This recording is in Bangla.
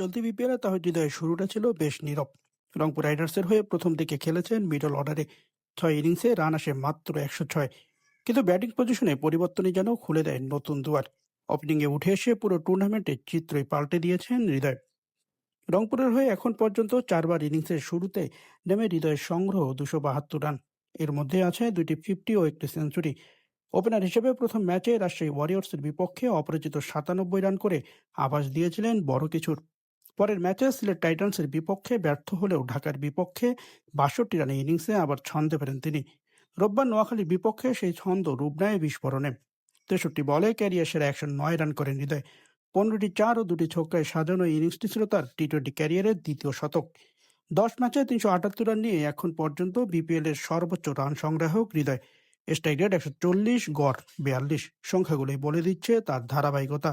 চলতি বিপিএলে তাহির হৃদয়ের শুরুটা ছিল বেশ নীরব। রংপুর রাইডার্সের হয়ে প্রথম দিকে খেলেছেন মিডল অর্ডারে ছয় ইনিংসে রান আসে মাত্র একশো ছয়। কিন্তু ব্যাটিং পজিশনে পরিবর্তনই যেন খুলে দেয় নতুন দুয়ার। ওপেনিংয়ে উঠে এসে পুরো টুর্নামেন্টের চিত্রই পাল্টে দিয়েছেন হৃদয়। রংপুরের হয়ে এখন পর্যন্ত চারবার ইনিংসের শুরুতে নেমে হৃদয়ের সংগ্রহ দুশো বাহাত্তর রান। এর মধ্যে আছে দুইটি ফিফটি ও একটি সেঞ্চুরি। ওপেনার হিসেবে প্রথম ম্যাচে রাজশাহী ওয়ারিয়র্সের বিপক্ষে অপরাজিত সাতানব্বই রান করে আভাস দিয়েছিলেন বড় কিছুর। পরের ম্যাচে সিলেট টাইটান্সের বিপক্ষে ব্যর্থ হলেও ঢাকার বিপক্ষে বাষট্টি রানে ইনিংসে আবার ছন্দে ফেরেন তিনি। রোববার নোয়াখালীর বিপক্ষে সেই ছন্দ রূপ নেয় বিস্ফোরণে। তেষট্টি বলে ক্যারিয়ার সেরা একশো নয় রান করেন হৃদয়। পনেরোটি চার ও দুটি ছক্কায় সাজানো ইনিংসটি ছিল তার টি টোয়েন্টি ক্যারিয়ারের দ্বিতীয় শতক। দশ ম্যাচে তিনশো আটাত্তর রান নিয়ে এখন পর্যন্ত বিপিএল এর সর্বোচ্চ রান সংগ্রাহক হৃদয়। স্ট্রাইক রেট একশো চল্লিশ, গড় বিয়াল্লিশ। সংখ্যাগুলোই বলে দিচ্ছে তার ধারাবাহিকতা।